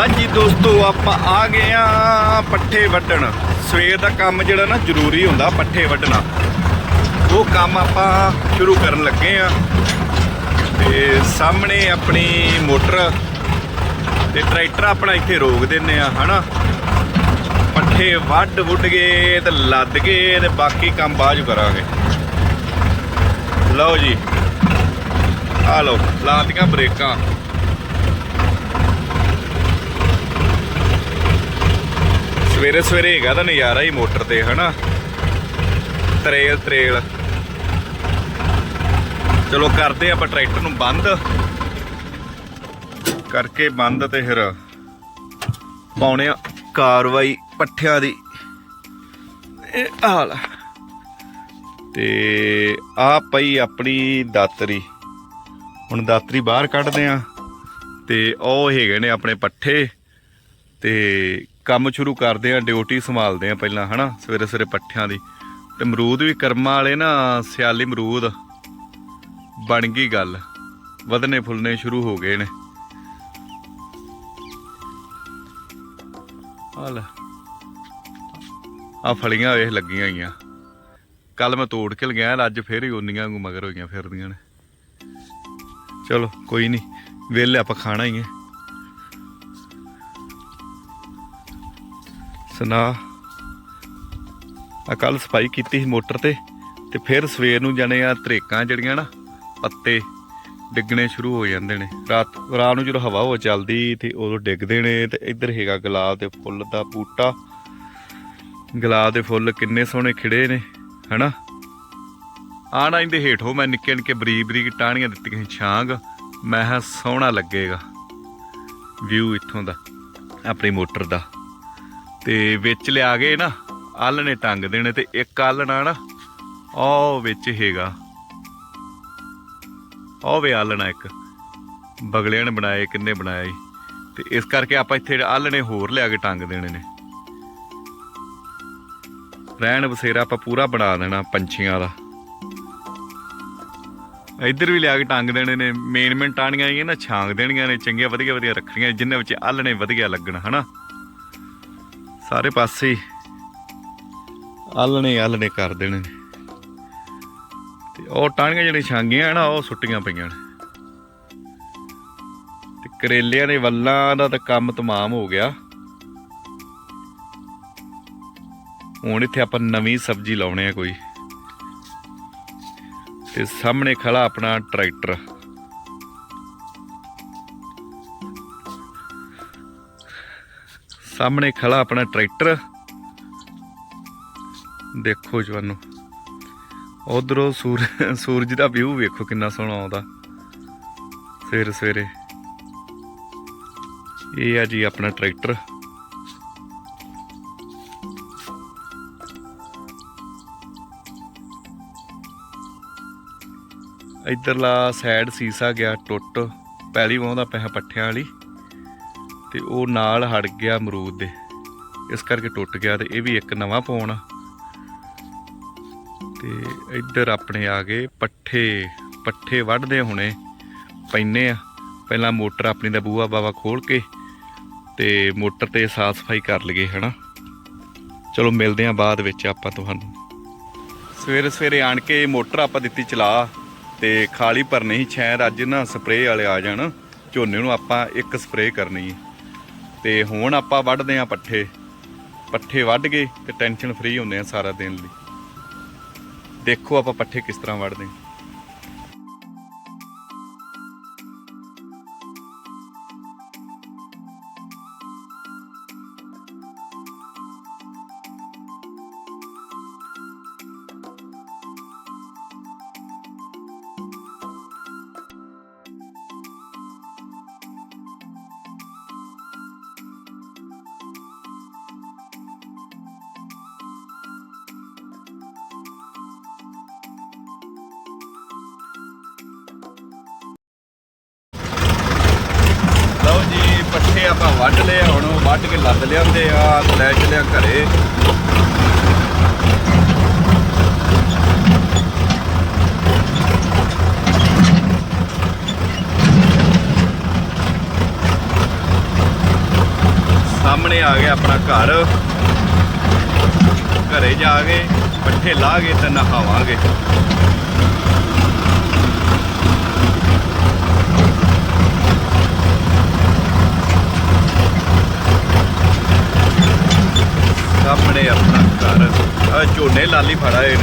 ਹਾਂਜੀ ਦੋਸਤੋ, ਆਪਾਂ ਆ ਗਏ ਆ ਪੱਠੇ ਵੱਢਣ। ਸਵੇਰ ਦਾ ਕੰਮ ਜਿਹੜਾ ਨਾ ਜ਼ਰੂਰੀ ਹੁੰਦਾ, ਪੱਠੇ ਵੱਢਣਾ। ਉਹ ਕੰਮ ਆਪਾਂ ਸ਼ੁਰੂ ਕਰਨ ਲੱਗੇ ਆ। ਤੇ ਸਾਹਮਣੇ ਆਪਣੀ ਮੋਟਰ ਤੇ ਟਰੈਕਟਰ ਆਪਣਾ ਇੱਥੇ ਰੋਕ ਦਿੰਨੇ ਆ, ਹਨਾ? ਪੱਠੇ ਵੱਢ ਵੁੱਢ ਗਏ ਤੇ ਲੱਦ ਗਏ ਤੇ ਬਾਕੀ ਕੰਮ ਬਾਅਦ 'ਚ ਕਰਾਂਗੇ। ਲਓ ਜੀ। ਆ ਲਓ, ਲਾਤੀਆਂ ਬ੍ਰੇਕਾਂ। ਸਵੇਰੇ ਸਵੇਰੇ ਹੈਗਾ ਤਾਂ ਨਜ਼ਾਰਾ ਹੀ ਮੋਟਰ ਤੇ, ਹਨਾ? ਤਰੇਲ ਤਰੇਲ। ਚਲੋ ਕਰਦੇ ਆਪਾਂ ਟਰੈਕਟਰ ਨੂੰ ਬੰਦ। ਕਰਕੇ ਬੰਦ ਤੇ ਫਿਰ ਪਾਉਣੇ ਆ ਕਾਰਵਾਈ ਪੱਠਿਆਂ ਦੀ। ਇਹ ਹਾਲ ਤੇ ਆ ਪਈ ਆਪਣੀ ਦਾਤਰੀ। ਹੁਣ ਦਾਤਰੀ ਬਾਹਰ ਕੱਢਦੇ ਆ। ਤੇ ਉਹ ਹੈਗੇ ਨੇ ਆਪਣੇ ਪੱਠੇ। ਤੇ ਕੰਮ ਸ਼ੁਰੂ ਕਰਦੇ ਆ, ਡਿਊਟੀ ਸੰਭਾਲਦੇ ਆ ਪਹਿਲਾਂ, ਹਨਾ? ਸਵੇਰੇ ਸਵੇਰੇ ਪੱਠਿਆਂ ਦੀ। ਤੇ ਮਰੂਦ ਵੀ ਕਰਮਾਂ ਵਾਲੇ ਨਾ, ਸਿਆਲੀ ਮਰੂਦ ਬਣ ਗਈ ਗੱਲ। ਵਧਨੇ ਫੁੱਲਨੇ ਸ਼ੁਰੂ ਹੋ ਗਏ ਨੇ। ਆ ਆ ਫਲੀਆਂ ਵੇਖ, ਲੱਗੀਆਂ ਹੋਈਆਂ। ਕੱਲ ਮੈਂ ਤੋੜ ਕੇ ਲਗਿਆ ਅੱਜ ਫੇਰ ਹੀ ਉਨੀਆਂ ਵਾਂਗੂ ਮਗਰ ਹੋਈਆਂ ਫਿਰਦੀਆਂ ਨੇ। ਚਲੋ, ਕੋਈ ਨਹੀਂ। ਵੇਲੇ ਆਪਾਂ ਖਾਣਾ ਹੀ ਹੈ। ਸੁਣਾ ਆ ਕੱਲ ਸਫ਼ਾਈ ਕੀਤੀ ਸੀ ਮੋਟਰ ਤੇ ਤੇ ਫਿਰ ਸਵੇਰ ਨੂੰ ਜਾਣੇ ਆ ਤਰੇਕਾਂ ਜਿਹੜੀਆਂ ਨਾ, ਪੱਤੇ ਡਿੱਗਣੇ ਸ਼ੁਰੂ ਹੋ ਜਾਂਦੇ ਨੇ। ਰਾਤ ਰਾਤ ਨੂੰ ਜਦੋਂ ਹਵਾ ਹੋ ਚੱਲਦੀ ਤੇ ਉਦੋਂ ਡਿੱਗਦੇ ਨੇ ਤੇ ਇੱਧਰ ਹੈਗਾ ਗੁਲਾਬ ਦੇ ਫੁੱਲ ਦਾ ਬੂਟਾ। ਗੁਲਾਬ ਦੇ ਫੁੱਲ ਕਿੰਨੇ ਸੋਹਣੇ ਖਿੜੇ ਨੇ, ਹਨਾ? ਆਣਾ ਇਹਦੇ ਹੇਠੋਂ ਮੈਂ ਨਿੱਕੇ ਨਿੱਕੇ ਬਰੀਕ ਬਰੀਕ ਟਾਹਣੀਆਂ ਦਿੱਤੀਆਂ ਸੀ ਛਾਂਗ। ਮੈਂ ਕਿਹਾ ਸੋਹਣਾ ਲੱਗੇਗਾ। ਵਿਊ ਇੱਥੋਂ ਦਾ, ਆਪਣੀ ਮੋਟਰ ਦਾ। ਤੇ ਵਿੱਚ ਲਿਆ ਕੇ ਨਾ ਆਲਣੇ ਟੰਗ ਦੇਣੇ ਤੇ ਇੱਕ ਆਲਣਾ ਨਾ ਉਹ ਵਿੱਚ ਹੈਗਾ। ਉਹ ਵੇ ਆਲਣਾ ਇੱਕ। ਬਗਲਿਆਂ ਨੇ ਬਣਾਏ, ਕਿੰਨੇ ਬਣਾਏ ਤੇ ਇਸ ਕਰਕੇ ਆਪਾਂ ਇੱਥੇ ਆਲਣੇ ਹੋਰ ਲਿਆ ਕੇ ਟੰਗ ਦੇਣੇ ਨੇ। ਰਹਿਣ ਬਸੇਰਾ ਆਪਾਂ ਪੂਰਾ ਬਣਾ ਦੇਣਾ ਪੰਛੀਆਂ ਦਾ। ਇੱਧਰ ਵੀ ਲਿਆ ਕੇ ਟੰਗ ਦੇਣੇ ਨੇ। ਮੇਨ ਮੇਨ ਟਾਣੀਆਂ ਆਈਆਂ ਨਾ, ਛਾਂਗ ਦੇਣੀਆਂ ਨੇ, ਚੰਗੀਆਂ, ਵਧੀਆ ਵਧੀਆ ਰੱਖਣੀਆਂ ਜਿੰਨੇ ਵਿੱਚ ਆਲਣੇ ਵਧੀਆ ਲੱਗਣ, ਹਨਾ? ਸਾਰੇ ਪਾਸੇ ਆਲਣੇ ਆਲਣੇ ਕਰ ਦੇਣੇ ਨੇ। ਤੇ ਉਹ ਟਾਣੀਆਂ ਜਿਹੜੀਆਂ ਛਾਂਗੀਆਂ ਨਾ, ਉਹ ਸੁੱਟੀਆਂ ਪਈਆਂ ਨੇ। ਤੇ ਕਰੇਲਿਆਂ ਦੇ ਵੱਲਾਂ ਦਾ ਤਾਂ ਕੰਮ ਤਮਾਮ ਹੋ ਗਿਆ। ਹੁਣ ਇੱਥੇ ਆਪਾਂ ਨਵੀਂ ਸਬਜ਼ੀ ਲਾਉਣੇ ਆ ਕੋਈ। ਤੇ ਸਾਹਮਣੇ ਖੜਾ ਆਪਣਾ ਟਰੈਕਟਰ। ਸਾਹਮਣੇ ਖੜਾ ਆਪਣਾ ਟਰੈਕਟਰ। ਦੇਖੋ ਜਵਾਨੋ, ਉਧਰੋਂ ਸੂਰ, ਸੂਰਜ ਦਾ ਵਿਊ ਵੇਖੋ ਕਿੰਨਾ ਸੋਹਣਾ ਆਉਂਦਾ। ਸਵੇਰੇ ਸਵੇਰੇ। ਇਹ ਆ ਜੀ ਆਪਣਾ ਟਰੈਕਟਰ। ਇਧਰਲਾ ਸਾਈਡ ਸੀਸਾ ਗਿਆ ਟੁੱਟ, ਪਹਿਲੀ ਵਾਉਂਦਾ ਪਿਆ ਪੱਠਿਆਂ ਵਾਲੀ। ਤੇ ਉਹ ਨਾਲ ਹੜ ਗਿਆ ਅਮਰੂਦ ਦੇ। ਇਸ ਕਰਕੇ ਟੁੱਟ ਗਿਆ ਤੇ ਇਹ ਵੀ ਇੱਕ ਨਵਾਂ ਪਾਉਣ ਤੇ ਇੱਧਰ ਆਪਣੇ ਆ ਗਏ ਪੱਠੇ। ਪੱਠੇ ਵੱਢਦੇ ਹੁਣੇ, ਪੈਨੇ ਆ। ਪਹਿਲਾਂ ਮੋਟਰ ਆਪਣੀ ਦਾ ਬੂਆ ਬਾਵਾ ਖੋਲ ਕੇ ਤੇ ਮੋਟਰ ਤੇ ਸਾਫ਼ ਸਫ਼ਾਈ ਕਰ ਲਈਏ, ਹਨਾ? ਚਲੋ ਮਿਲਦੇ ਆ ਬਾਅਦ ਵਿੱਚ ਆਪਾਂ ਤੁਹਾਨੂੰ। ਸਵੇਰੇ ਸਵੇਰੇ ਆਣ ਕੇ ਮੋਟਰ ਆਪਾਂ ਦਿੱਤੀ ਚਲਾ ਤੇ ਖਾਲੀ ਭਰਨੀ ਸੀ ਸ਼ਾਇਦ ਅੱਜ ਨਾ, ਸਪਰੇਅ ਵਾਲੇ ਆ ਜਾਣ। ਝੋਨੇ ਨੂੰ ਆਪਾਂ ਇੱਕ ਸਪਰੇਅ ਕਰਨੀ ਹੈ। ਤੇ ਹੁਣ ਆਪਾਂ ਵੱਢਦੇ ਆ ਪੱਠੇ। ਪੱਠੇ ਵੱਢ ਗਏ ਤੇ ਟੈਨਸ਼ਨ ਫ੍ਰੀ ਹੁੰਦੇ ਆ ਸਾਰਾ ਦਿਨ ਲਈ। ਦੇਖੋ ਆਪਾਂ ਪੱਠੇ ਕਿਸ ਤਰ੍ਹਾਂ ਵੱਢਦੇ ਹਾਂ। ਜੀ ਆਪਾਂ ਵੱਢ ਲਏ ਹੁਣ ਉਹ ਵੱਢ ਕੇ ਲੱਦ ਲਿਆਉਂਦੇ ਆ ਲੈ ਚਲਿਆ ਘਰੇ। ਸਾਹਮਣੇ ਆ ਗਿਆ ਆਪਣਾ ਘਰ। ਘਰੇ ਜਾ ਕੇ ਪੱਠੇ ਲਾ ਕੇ ਤੇ ਨਹਾਵਾਂਗੇ। ਝੋਨੇ ਲਾਲੀ ਫੜਾ ਏ